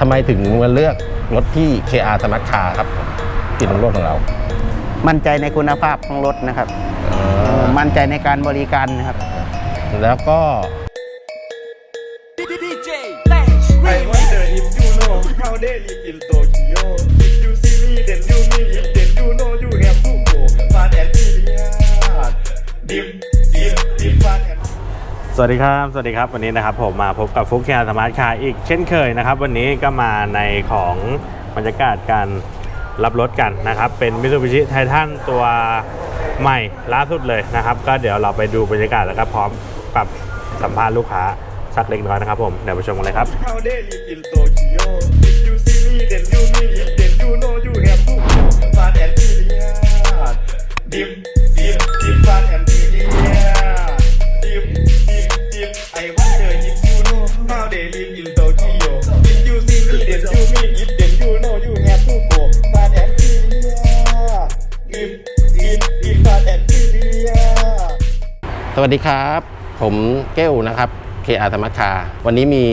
ทำไมถึงมาเลือกรถที่ KR สมาร์ทคาร์ครับกินของโลกของเรา มั่นใจในคุณภาพของรถนะครับเอ่อมั่นใจในการบริการนะครับ แล้วก็ DJ Flash I wonder if you know how they live in Tokyo. If you see me, then you mean it, then you know you have to go fast and furious. Dim, dim, dim, fast and สวัสดีครับ สวัสดีครับ วันนี้นะครับผมมาพบกับฟุกแคร์สมาร์ทคาร์อีกเช่นเคยนะครับ วันนี้ก็มาในของบรรยากาศการรับรถกันนะครับ เป็น Mitsubishi Titan ตัวใหม่ล่าสุดเลยนะครับ ก็เดี๋ยวเราไปดูบรรยากาศแล้วก็พร้อมกับสัมภาษณ์ลูกค้าสักเล็กน้อยนะครับผม เดี๋ยวไปชมกันเลยครับ สวัสดีครับ ผมเก้วนะครับ KR สมาร์ทคาร์วันนี้มี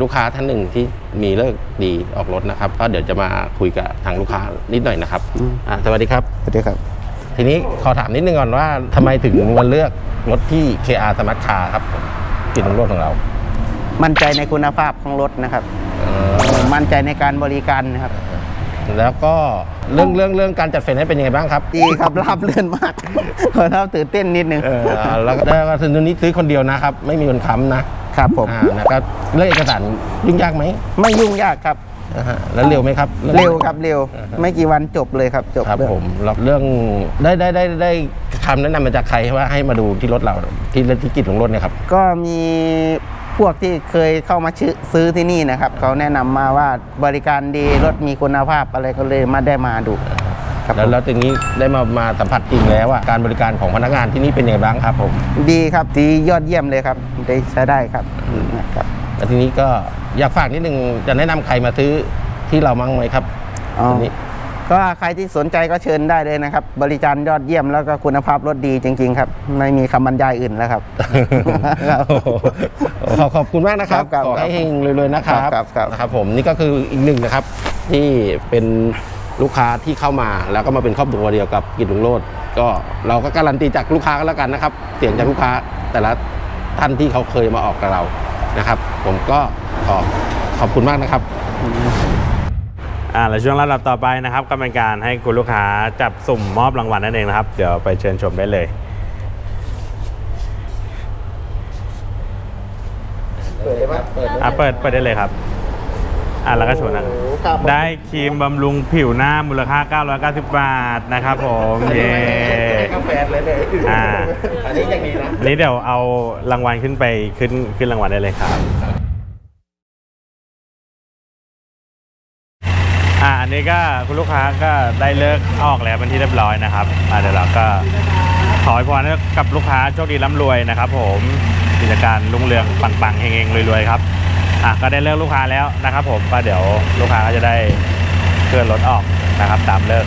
ลูกค้าท่านหนึ่งที่มีเลิกดีออกรถนะครับก็เดี๋ยวจะมาคุยกับทางลูกค้านิดหน่อยนะครับอืมอ่าสวัสดีครับ สวัสดีครับ ทีนี้ขอถามนิดนึงก่อนว่าทำไมถึงมาเลือกรถที่ KR สมาร์ทคาร์ครับผมกินของโลกของเรา มั่นใจในคุณภาพของรถนะครับเอ่อมั่นใจในการบริการนะครับ แล้วก็เรื่องเรื่องเรื่องการจัดเฟรนให้เป็นยังไงบ้างครับดีครับราบเลื่อนมากขอรับตื่นเต้นนิดนึงเออแล้วก็แล้วก็ซื้อตัวนี้ซื้อคนเดียวนะครับ ไม่มีคนค้ำนะครับผมอ่านะครับเรื่องเอกสารยุ่งยากไหมไม่ยุ่งยากครับอ่าฮะแล้วเร็วไหมครับเร็วครับเร็ว ไม่กี่วันจบเลยครับจบครับเรื่องผมแล้วเรื่องได้ได้ได้ได้คำแนะนำมาจากใครว่าให้มาดูที่รถเราที่ที่กิจของรถเนี่ยครับ ก็มี พวกที่เคยเข้ามาชื่อซื้อที่นี่นะครับ เขาแนะนำมาว่าบริการดีรถมีคุณภาพอะไรก็เลยมาได้มาดูครับแล้วแล้วทีนี้ได้มามาสัมผัสจริงแล้วว่าการบริการของพนักงานที่นี่เป็นยังไงบ้างครับผมดีครับดียอดเยี่ยมเลยครับได้ใช้ได้ครับนะครับแล้วทีนี้ก็อยากฝากนิดนึงจะแนะนำใครมาซื้อที่เรามั่งไหมครับอ๋อทีนี้ ก็ใครที่สนใจก็เชิญได้เลยนะครับ บริการยอดเยี่ยมแล้วก็คุณภาพรถดีจริง ๆ ครับ ไม่มีคำบรรยายอื่นแล้วครับครับขอขอบคุณมากนะครับครับขอให้เฮงรวยๆนะครับครับครับ นะครับผมนี่ก็คืออีกหนึ่งนะครับ ที่เป็นลูกค้าที่เข้ามาแล้วก็มาเป็นครอบครัวเดียวกับกิจลุงโรดก็เราก็การันตีจากลูกค้าก็แล้วกันนะครับ เสียงจากลูกค้าแต่ละท่านที่เขาเคยมาออกกับเรานะครับ ผมก็ขอขอบคุณมากนะครับ อ่าและช่วงลำดับต่อไปนะครับก็เป็นการให้คุณลูกค้าจับสุ่มมอบรางวัลนั่นเองนะครับ เดี๋ยวไปเชิญชมได้เลยอะเปิดเปิดได้เลยครับ อะแล้วก็ชวนนะครับครับผมได้ครีมบำรุงผิวหน้ามูลค่า 990 บาทนะครับผมเย้กาแฟเลยเลยอ่าอันนี้ยังดีนะ อันนี้เดี๋ยวเอารางวัลขึ้นไปขึ้นขึ้นรางวัลได้เลยครับ อ่าอันนี้ก็คุณลูกค้าก็ได้เลิกออกแล้วเป็นที่เรียบร้อยนะครับอ่าเดี๋ยวเราก็ขอให้พรให้กับลูกค้าโชคดีร่ำรวยนะครับผมกิจการรุ่งเรืองปังๆเฮงๆรวยๆครับอะก็ได้เลิกลูกค้าแล้วนะครับ ผมก็เดี๋ยวลูกค้าก็จะได้เคลื่อนรถออกนะครับ ตามเลิก